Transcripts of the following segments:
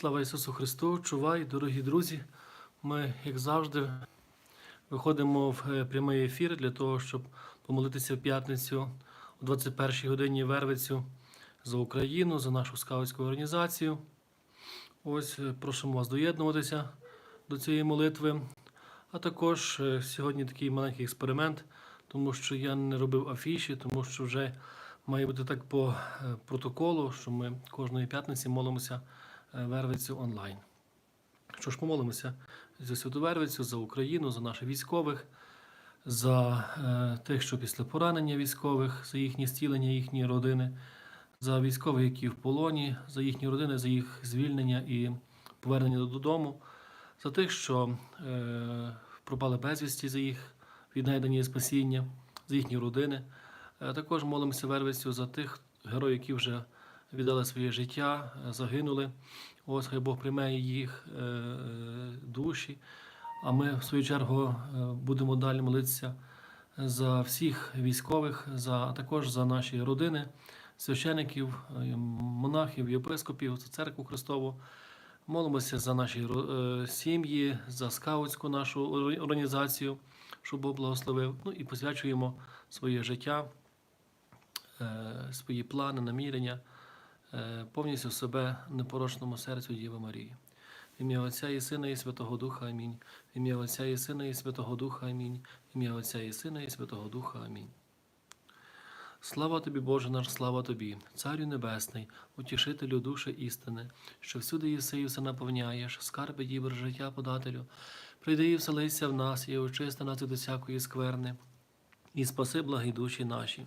Слава Ісусу Христу! Чувай, дорогі друзі! Ми, як завжди, виходимо в е, прямий ефір для того, щоб помолитися в п'ятницю о 21-й годині Вервицю за Україну, за нашу скаутську організацію. Ось е, просимо вас доєднуватися до цієї молитви. А також е, сьогодні такий маленький експеримент, тому що я не робив афіші, тому що вже має бути так по протоколу, що ми кожної п'ятниці молимося Вервицю онлайн. Що ж, помолимося за Святу Вервицю, за Україну, за наших військових, за е, тих, що після поранення військових, за їхнє зцілення, їхні родини, за військових, які в полоні, за їхні родини, за їх звільнення і повернення додому, за тих, що е, пропали безвісті, за їх віднайдення і спасіння, за їхні родини. Е, Також молимося Вервицю за тих героїв, які вже віддали своє життя, е, загинули. Ось хай Бог прийме їх е, е, душі. А ми, в свою чергу, будемо далі молитися за всіх військових, за, а також за наші родини, священиків, монахів, єпископів, за церкву Христову. Молимося за наші сім'ї, за скаутську нашу організацію, щоб Бог благословив. Ну і посвячуємо своє життя, свої плани, намірення, повністю себе непорочному серцю Діви Марії. Ім'я Отця і Сина і Святого Духа Амінь. Ім'я Отця і Сина і Святого Духа Амінь. Ім'я Отця і Сина і Святого Духа Амінь. Слава тобі, Боже наш, слава тобі, Царю Небесний, утішителю душі істини, що всюди єси все наповняєш, скарби дібр життя подателю. Прийди і вселися в нас, і очисти нас від усякої скверни, і спаси благі душі наші.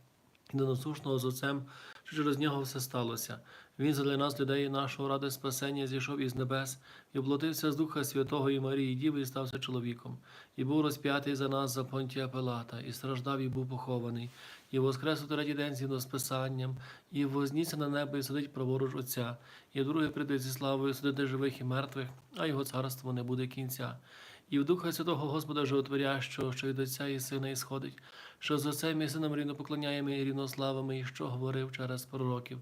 єдиносушного з Отцем, що через нього все сталося. Він задля нас, людей нашого ради спасення, зійшов із небес і оплатився з Духа Святого і Марії Діви і стався чоловіком, і був розп'ятий за нас за понтія Пилата, і страждав, і був похований, і воскрес у третій день згідно з і вознісся на небо і сидить праворуч Отця, і другий прийде зі славою судити живих і мертвих, а його царство не буде кінця. І в Духа Святого Господа Животворящого, що від Отця і Сина ісходить, що з Отцем і Сином рівно поклоняємо і рівно славами, і що говорив через пророків.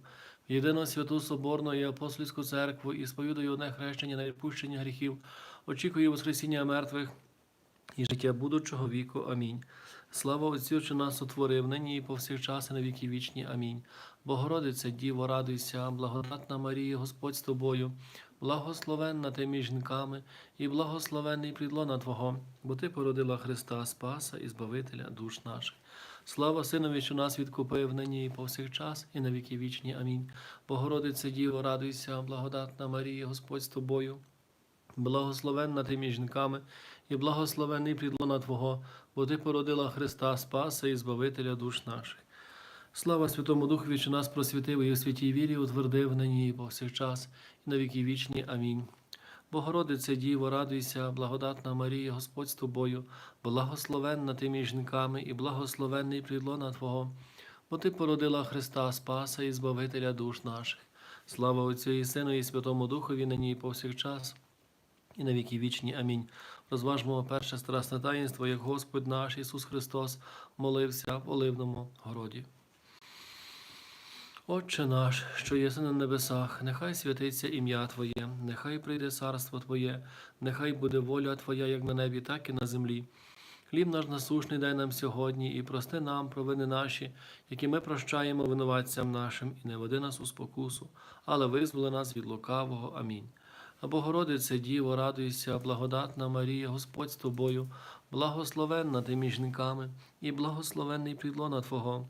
В єдину святу Соборну і апостольську церкву і сповідую одне хрещення на відпущення гріхів, очікую Воскресіння мертвих і життя будучого віку. Амінь. Слава Отцю, що нас утворив нині і повсякчас і на віки вічні. Амінь. Богородиця, Діво, радуйся, благодатна Марія, Господь з тобою, благословенна ти між жінками, і благословенний плідлона Твого, бо Ти породила Христа Спаса і Збавителя душ наших. Слава Синові, що нас відкупив нині і повсякчас, і на віки вічні. Амінь. Богородиця, Діво, радуйся, благодатна Марія, Господь з тобою. Благословенна ти між жінками, і благословений плідлона Твого, бо Ти породила Христа Спаса і Збавителя душ наших. Слава Святому Духові, що нас просвітив і у святій вірі утвердив нині і повсякчас, і на віки вічні. Амінь. Богородице, Діво, радуйся, благодатна Марія, Господь з тобою, благословенна ти між жінками, і благословенний плідлона Твого, бо Ти породила Христа Спаса і Збавителя душ наших. Слава Отцю і Сину, і Святому Духові, нині і повсякчас, і на віки вічні. Амінь. Розважмо перше страсне таїнство, як Господь наш Ісус Христос молився в Оливному городі. Отче наш, що єси на небесах, нехай святиться ім'я Твоє, нехай прийде царство Твоє, нехай буде воля Твоя, як на небі, так і на землі. Хліб наш насушний дай нам сьогодні, і прости нам провини наші, які ми прощаємо винуватцям нашим, і не веди нас у спокусу, але визволи нас від лукавого. Амінь. А Богородице, Діво, радуйся, благодатна Марія, Господь з тобою, благословенна ти між жінками, і благословенний плідлона Твого.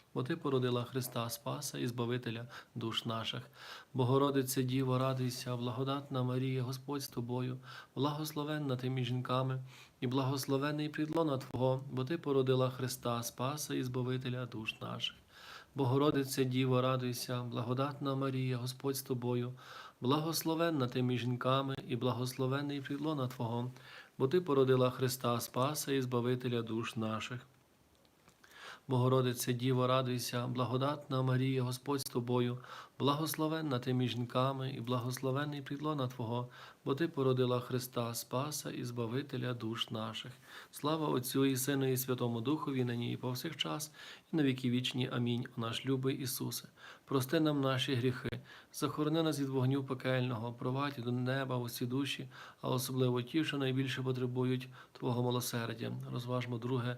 бо Ти породила Христа Спаса і Збавителя душ наших. Богородице Діво, радуйся, благодатна Марія, Господь з тобою, благословенна ти між жінками, і благословенний підлона Твого, бо Ти породила Христа Спаса і Збавителя душ наших. Богородице Діво, радуйся, благодатна Марія, Господь з тобою, благословенна ти між жінками, і благословенний підлона Твого, бо Ти породила Христа Спаса і Збавителя душ наших. Богородице Діво, радуйся, благодатна Марія, Господь з тобою, благословенна ти між жінками, і благословенний підлона Твого, бо Ти породила Христа Спаса і Збавителя душ наших. Слава Отцю і Сину, і Святому Духові, нині і повсякчас, і на віки вічні. Амінь. О наш любий Ісусе, прости нам наші гріхи, захорони нас від вогню пекельного, провадь до неба усі душі, а особливо ті, що найбільше потребують Твого милосердя. Розважмо друге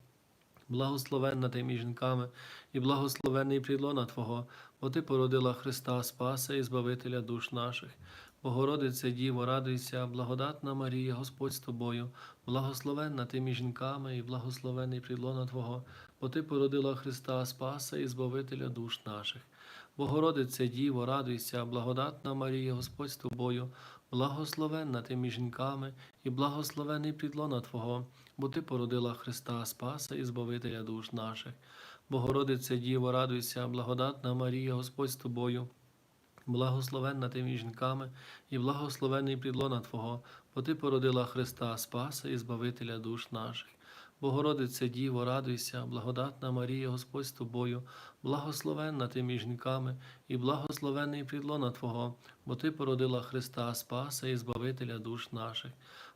Благословенна ти між жінками, і благословенний підлона Твого, бо Ти породила Христа Спаса і Збавителя душ наших. Богородице Діво, радуйся, благодатна Марія, Господь з тобою, благословенна ти між жінками, і благословенний підлона Твого, бо Ти породила Христа Спаса і Збавителя душ наших. Богородице Діво, радуйся, благодатна Марія, Господь з тобою, благословенна ти між жінками, і благословений підлона Твого, бо Ти породила Христа Спаса і Збавителя душ наших. Богородице Діво, радуйся, благодатна Марія, Господь з тобою, благословенна ти між жінками, і благословений підлона Твого, бо Ти породила Христа Спаса і Збавителя душ наших. Богородице Діво, радуйся, благодатна Марія, Господь з тобою, благословенна ти між жінками, і благословений підлона Твого, бо Ти породила Христа Спаса і Збавителя душ наших.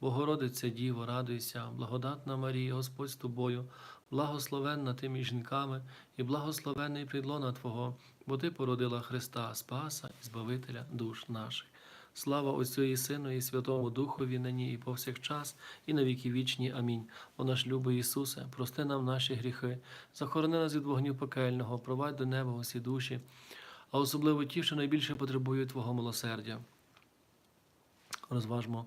Богородице Діво, радуйся, благодатна Марія, Господь з тобою, благословенна ти між жінками, і благословений підлона Твого, бо Ти породила Христа Спаса і Збавителя душ наших. Слава Отцю і Сину, і Святому Духові нині, і повсякчас, і на віки вічні. Амінь. О наш любий Ісусе, прости нам наші гріхи, захорони нас від вогню пекельного, провадь до неба усі душі, а особливо ті, що найбільше потребують Твого милосердя. Розважмо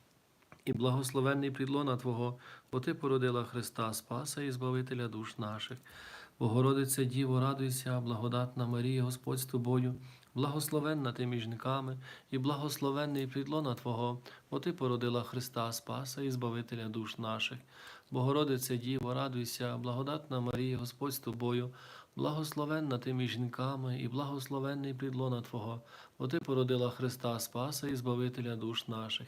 і благословенний підлона Твого, бо Ти породила Христа, Спаса і Збавителя душ наших. Богородице Діво, радуйся, благодатна Марія, Господь з тобою, благословенна ти між і благословенний підлона Твого, бо Ти породила Христа, Спаса і Збавителя душ наших. Богородице Діво, радуйся, благодатна Марія, Господь з тобою, благословенна ти між жінками, і благословенний підлона Твого, бо Ти породила Христа, Спаса і Збавителя душ наших.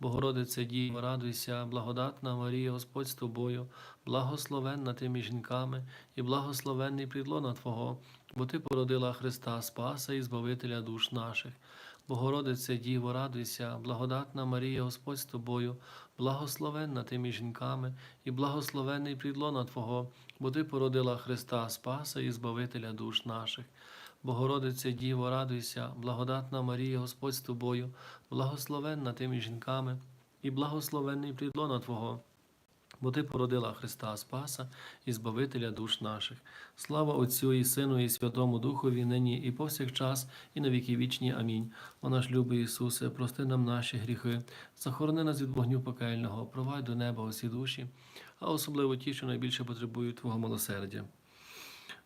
Богородице Діво, радуйся, благодатна Марія, Господь з тобою, благословенна ти між жінками, і благословенний підлона Твого, бо Ти породила Христа, Спаса і Збавителя душ наших. Богородице Діво, радуйся, благодатна Марія, Господь з тобою, благословенна ти між жінками, і благословенний підлона Твого, бо Ти породила Христа, Спаса і Збавителя душ наших. Богородице Діво, радуйся, благодатна Марія, Господь з тобою, благословенна ти між жінками, і благословенний підлона Твого, бо Ти породила Христа Спаса і Збавителя душ наших. Слава Отцю і Сину, і Святому Духові, нині і повсякчас, і на віки вічні. Амінь. О наш любий Ісусе, прости нам наші гріхи, захорони нас від вогню пекельного, провадь до неба усі душі, а особливо ті, що найбільше потребують Твого милосердя.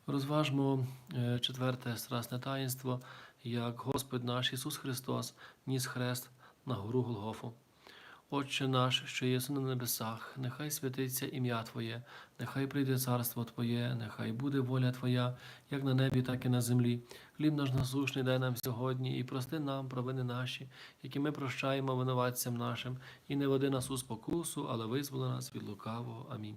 Розважмо е, четверте страсне таїнство, як Господь наш Ісус Христос ніс хрест на гору Голгофу. Отче наш, що єси на небесах, нехай святиться ім'я Твоє, нехай прийде царство Твоє, нехай буде воля Твоя, як на небі, так і на землі. Хліб наш насушний дай нам сьогодні, і прости нам провини наші, які ми прощаємо винуватцям нашим, і не веди нас у спокусу, але визволи нас від лукавого. Амінь.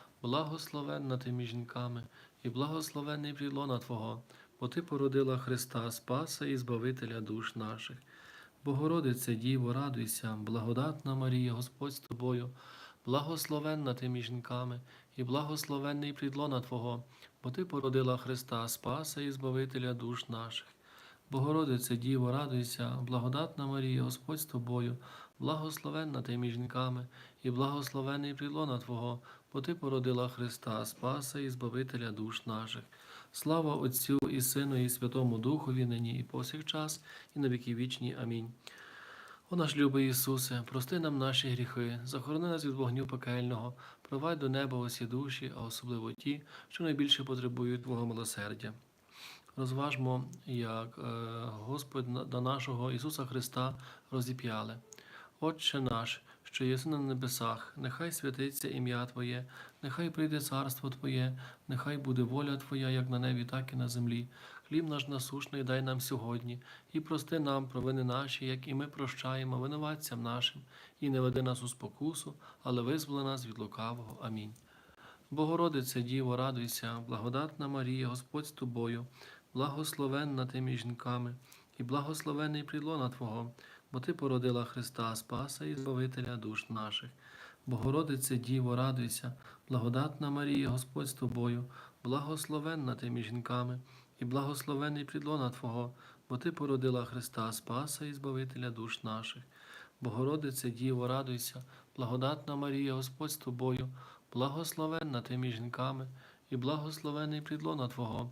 благословенна ти між жінками, і благословенний підлона Твого, бо Ти породила Христа Спаса і Збавителя душ наших. Богородице, Діво, радуйся, благодатна Марія, Господь з тобою, благословенна ти між жінками, і благословенний підлона Твого, бо Ти породила Христа Спаса і Збавителя душ наших. Богородице, Діво, радуйся, благодатна Марія, Господь з тобою, благословенна ти між жінками, і благословенний підлона Твого, бо Ти породила Христа Спаса і Збавителя душ наших. Слава Отцю і Сину, і Святому Духові, нині і повсякчас, і на віки вічні. Амінь. О наш любий Ісусе, прости нам наші гріхи, захорони нас від вогню пекельного, провадь до неба усі душі, а особливо ті, що найбільше потребують Твого милосердя. Розважмо, як е, Господь до нашого Ісуса Христа розіп'яли. Отче наш, що єси на небесах, нехай святиться ім'я Твоє, нехай прийде царство Твоє, нехай буде воля Твоя, як на небі, так і на землі. Хліб наш насушний дай нам сьогодні, і прости нам провини наші, як і ми прощаємо винуватцям нашим, і не веди нас у спокусу, але визволи нас від лукавого. Амінь. Богородице Діво, радуйся, благодатна Марія, Господь з тобою, благословенна ти між жінками, і благословений плідлона Твого, бо Ти породила Христа, Спаса і Збавителя душ наших. Богородице Діво, радуйся, благодатна Марія, Господь з тобою, благословенна ти між жінками, і благословений плідлона Твого, бо Ти породила Христа, Спаса і Збавителя душ наших. Богородице Діво, радуйся, благодатна Марія, Господь з тобою, благословенна ти між жінками, і благословений плідлона Твого,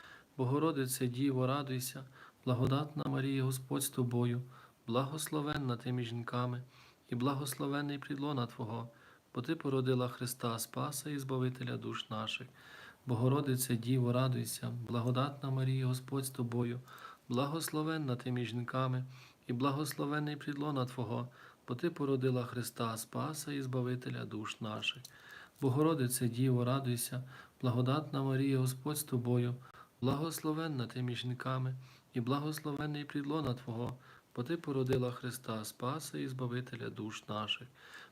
Богородице Діво, радуйся, благодатна Марія, Господь з тобою, благословенна ти між жінками, і благословенний плідлона Твого, бо Ти породила Христа, Спаса і Збавителя душ наших. Богородице Діво, радуйся, благодатна Марія, Господь з тобою, благословенна ти між жінками, і благословенний плідлона Твого, бо Ти породила Христа, Спаса і Збавителя душ наших. Богородице Діво, радуйся, благодатна Марія, Господь з тобою, благословенна ти між жінками, і благословенний плідлона Твого, бо Ти породила Христа, Спаса і Збавителя душ наших.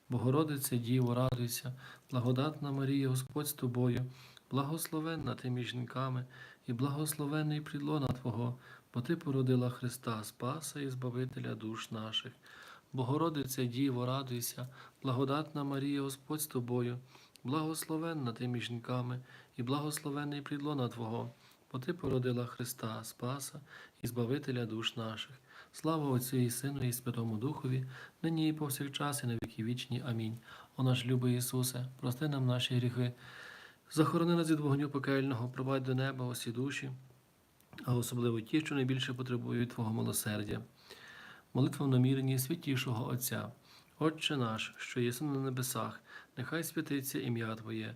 Богородице Діво, радуйся, благодатна Марія, Господь з тобою, благословенна ти між жінками, і благословенний плідлона Твого, бо Ти породила Христа, Спаса і Збавителя душ наших. Богородице Діво, радуйся, благодатна Марія, Господь з тобою, благословенна ти між жінками, і благословенний плідлона Твого, бо Ти породила Христа, Спаса і Збавителя душ наших. Слава Отцю і Сину, і Святому Духові, нині і повсякчас, і на віки вічні. Амінь. О наш любий Ісусе, прости нам наші гріхи, захорони нас від вогню пекельного, провадь до неба усі душі, а особливо ті, що найбільше потребують Твого милосердя. Молитва в наміренні святішого Отця. Отче наш, що єси на небесах, нехай святиться ім'я Твоє,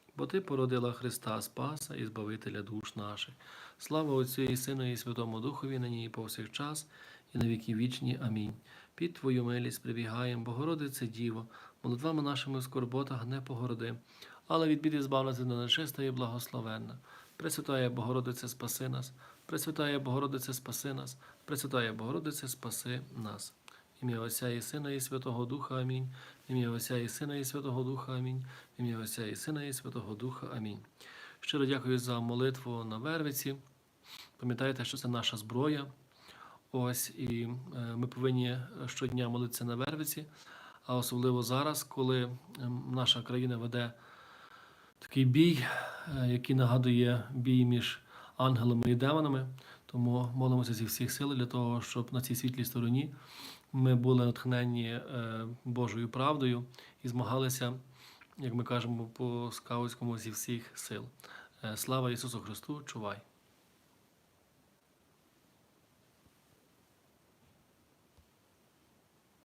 бо Ти породила Христа Спаса і Збавителя душ наших. Слава Отцю і Сину, і Святому Духові, нині і повсякчас, і на віки вічні. Амінь. Під Твою милість прибігаєм, Богородице Діво, молитвами нашими в скорботах не погороди, але від біди збав нас від нечиста і благословенна. Пресвятая Богородице, спаси нас, Пресвятая Богородице, спаси нас, Пресвятая Богородице, спаси нас. Ім'я Отця і Сина, і Святого Духа. Амінь. Ім'я Отця і Сина, і Святого Духа. Амінь. Ім'я Отця і Сина, і Святого Духа. Амінь. Щиро дякую за молитву на Вервиці. Пам'ятайте, що це наша зброя. Ось і е, ми повинні щодня молитися на Вервиці, а особливо зараз, коли ем, наша країна веде такий бій, е, який нагадує бій між ангелами і демонами. Тому молимося зі всіх сил для того, щоб на цій світлій стороні ми були натхненні е, Божою правдою і змагалися, як ми кажемо по скаутському, зі всіх сил. Е, Слава Ісусу Христу! Чувай!